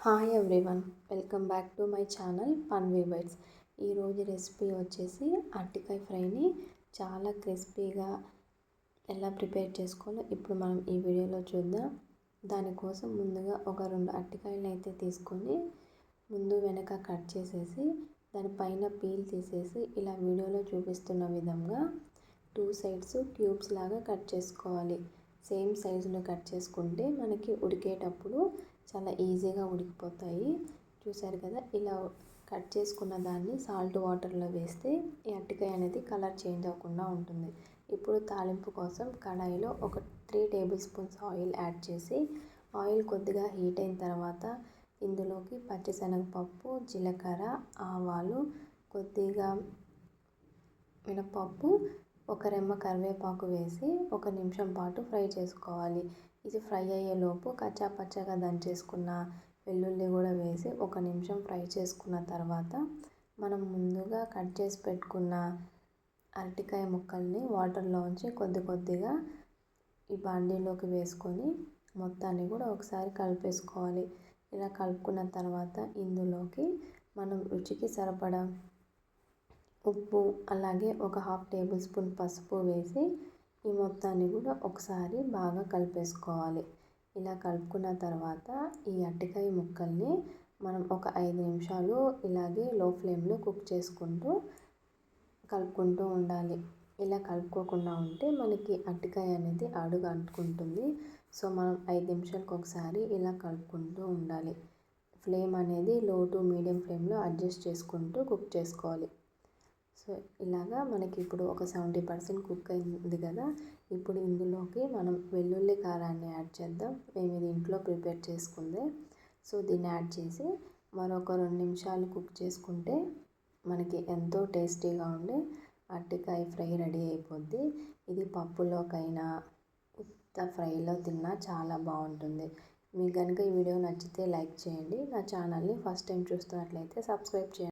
Hi everyone welcome back to my channel Panvi bites ఈరోజు recipe వచ్చేసి అరటికాయ ఫ్రైని చాలా క్రిస్పీగా ఎలా ప్రిపేర్ చేసుకోవాలో ఇప్పుడు మనం ఈ వీడియోలో చూద్దాం. దానికోసం ముందుగా ఒక రెండు అరటికాయలు అయితే తీసుకొని ముందు వెనక కట్ చేసేసి దానిపైన పీల్ తీసేసి ఇలా వీడియోలో చూపిస్తున్న విధంగా టూ సైడ్స్ క్యూబ్స్ లాగా కట్ చేసుకోవాలి. సేమ్ సైజులో కట్ చేసుకుంటే మనకి ఉడికేటప్పుడు చాలా ఈజీగా ఉడికిపోతాయి. చూసారు కదా ఇలా కట్ చేసుకున్న దాన్ని సాల్ట్ వాటర్లో వేస్తే ఈ అరటికాయ అనేది కలర్ చేంజ్ అవ్వకుండా ఉంటుంది. ఇప్పుడు తాలింపు కోసం కడాయిలో ఒక three table spoons oil add చేసి ఆయిల్ కొద్దిగా హీట్ అయిన తర్వాత ఇందులోకి పచ్చిశనగపప్పు జీలకర్ర ఆవాలు కొద్దిగా మినపప్పు ఒక రెమ్మ కరివేపాకు వేసి ఒక నిమిషం పాటు ఫ్రై చేసుకోవాలి. ఇది ఫ్రై అయ్యేలోపు కచ్చా పచ్చగా దంచేసుకున్న వెల్లుల్లి కూడా వేసి ఒక నిమిషం ఫ్రై చేసుకున్న తర్వాత మనం ముందుగా కట్ చేసి పెట్టుకున్న అరటికాయ ముక్కల్ని వాటర్లో ఉంచి కొద్ది కొద్దిగా ఈ బాండీలోకి వేసుకొని మొత్తాన్ని కూడా ఒకసారి కలిపేసుకోవాలి. ఇలా కలుపుకున్న తర్వాత ఇందులోకి మనం రుచికి సరిపడా ఉప్పు అలాగే ఒక హాఫ్ టేబుల్ స్పూన్ పసుపు వేసి ఈ మొత్తాన్ని కూడా ఒకసారి బాగా కలిపేసుకోవాలి. ఇలా కలుపుకున్న తర్వాత ఈ అరటికాయ ముక్కల్ని మనం ఒక ఐదు నిమిషాలు ఇలాగే లో ఫ్లేమ్లో కుక్ చేసుకుంటూ కలుపుకుంటూ ఉండాలి. ఇలా కలుపుకోకుండా ఉంటే మనకి అరటికాయ అనేది అడుగు అంటుకుంటుంది. సో మనం ఐదు నిమిషాలకు ఒకసారి ఇలా కలుపుకుంటూ ఉండాలి. ఫ్లేమ్ అనేది లో టు మీడియం ఫ్లేమ్లో అడ్జస్ట్ చేసుకుంటూ కుక్ చేసుకోవాలి. సో ఇలాగా మనకి ఇప్పుడు ఒక సెవెంటీ పర్సెంట్ కుక్ అయింది కదా ఇప్పుడు ఇందులోకి మనం వెల్లుల్లి కారాన్ని యాడ్ చేద్దాం. మేము ఇది ఇంట్లో ప్రిపేర్ చేసుకుందే. సో దీన్ని యాడ్ చేసి మరొక రెండు నిమిషాలు కుక్ చేసుకుంటే మనకి ఎంతో టేస్టీగా ఉండే అరటికాయ ఫ్రై రెడీ అయిపోద్ది. ఇది పప్పులోకైనా ఉత్త ఫ్రైలో తిన్నా చాలా బాగుంటుంది. మీకు కనుక ఈ వీడియో నచ్చితే లైక్ చేయండి. నా ఛానల్ని ఫస్ట్ టైం చూస్తున్నట్లయితే సబ్స్క్రైబ్ చేయండి.